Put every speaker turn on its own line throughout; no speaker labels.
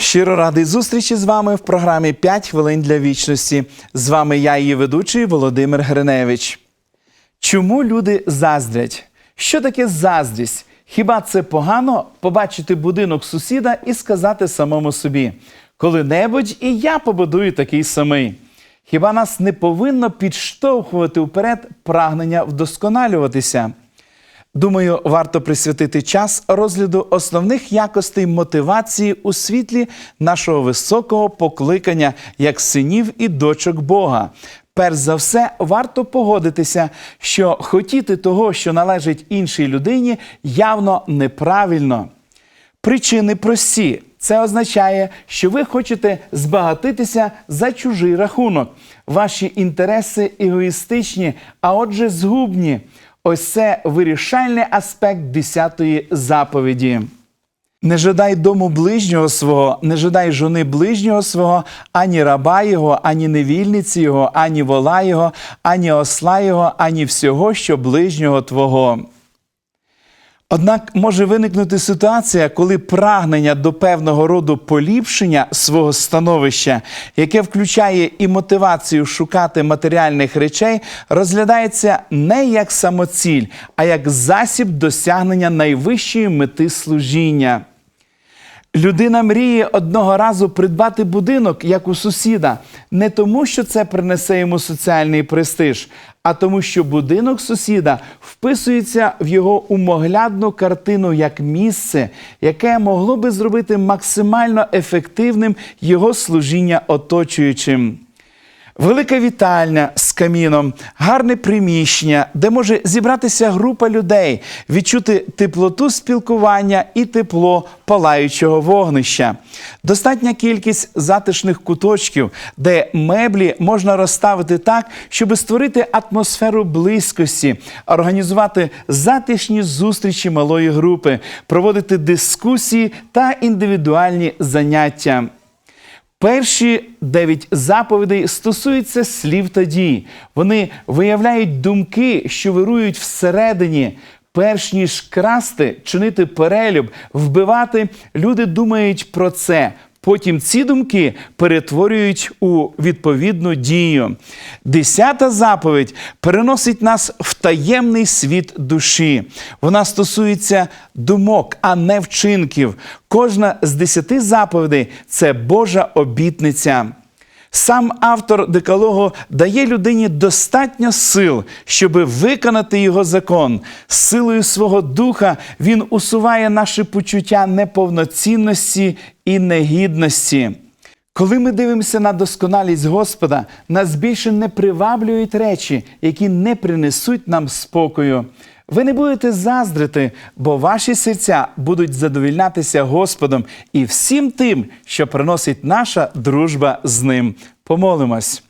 Щиро радий зустрічі з вами в програмі «5 хвилин для вічності. З вами я, її ведучий Володимир Гриневич. Чому люди заздрять? Що таке заздрість? Хіба це погано побачити будинок сусіда і сказати самому собі: коли-небудь і я побудую такий самий? Хіба нас не повинно підштовхувати вперед прагнення вдосконалюватися? Думаю, варто присвятити час розгляду основних якостей мотивації у світлі нашого високого покликання як синів і дочок Бога. Перш за все, варто погодитися, що хотіти того, що належить іншій людині, явно неправильно. Причини прості. Це означає, що ви хочете збагатитися за чужий рахунок. Ваші інтереси егоїстичні, а отже, згубні. Ось це вирішальний аспект 10-ї заповіді. Не жадай дому ближнього свого, не жадай жони ближнього свого, ані раба його, ані невільниці його, ані вола його, ані осла його, ані всього, що ближнього твого. Однак може виникнути ситуація, коли прагнення до певного роду поліпшення свого становища, яке включає і мотивацію шукати матеріальних речей, розглядається не як самоціль, а як засіб досягнення найвищої мети служіння. Людина мріє одного разу придбати будинок, як у сусіда, не тому, що це принесе йому соціальний престиж, а тому, що будинок сусіда вписується в його умоглядну картину як місце, яке могло би зробити максимально ефективним його служіння оточуючим. Велика вітальня з каміном, гарне приміщення, де може зібратися група людей, відчути теплоту спілкування і тепло палаючого вогнища. Достатня кількість затишних куточків, де меблі можна розставити так, щоб створити атмосферу близькості, організувати затишні зустрічі малої групи, проводити дискусії та індивідуальні заняття. Перші дев'ять заповідей стосуються слів та дій. Вони виявляють думки, що вирують всередині. Перш ніж красти, чинити перелюб, вбивати, люди думають про це. Потім ці думки перетворюють у відповідну дію. Десята заповідь переносить нас в таємний світ душі. Вона стосується думок, а не вчинків. Кожна з десяти заповідей це Божа обітниця. Сам автор декалогу дає людині достатньо сил, щоб виконати його закон. Силою свого духа він усуває наші почуття неповноцінності і негідності. Коли ми дивимося на досконалість Господа, нас більше не приваблюють речі, які не принесуть нам спокою. Ви не будете заздрити, бо ваші серця будуть задовільнятися Господом і всім тим, що приносить наша дружба з ним. Помолимось.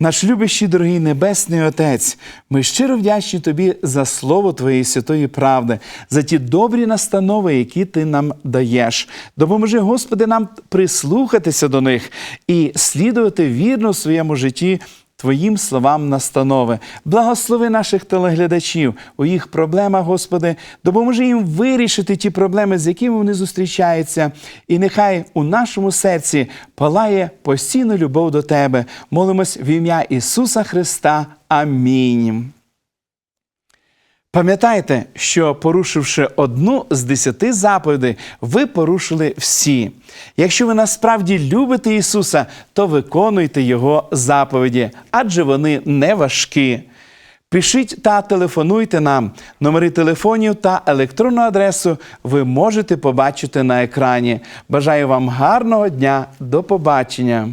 Наш любящий, дорогий Небесний Отець, ми щиро вдячні Тобі за слово Твоєї святої правди, за ті добрі настанови, які Ти нам даєш. Допоможи, Господи, нам прислухатися до них і слідувати вірно в своєму житті. Твоїм словам настанови. Благослови наших телеглядачів у їх проблемах, Господи, допоможи їм вирішити ті проблеми, з якими вони зустрічаються. І нехай у нашому серці палає постійна любов до Тебе. Молимось в ім'я Ісуса Христа. Амінь. Пам'ятайте, що порушивши одну з десяти заповідей, ви порушили всі. Якщо ви насправді любите Ісуса, то виконуйте Його заповіді, адже вони не важкі. Пишіть та телефонуйте нам. Номери телефонів та електронну адресу ви можете побачити на екрані. Бажаю вам гарного дня. До побачення!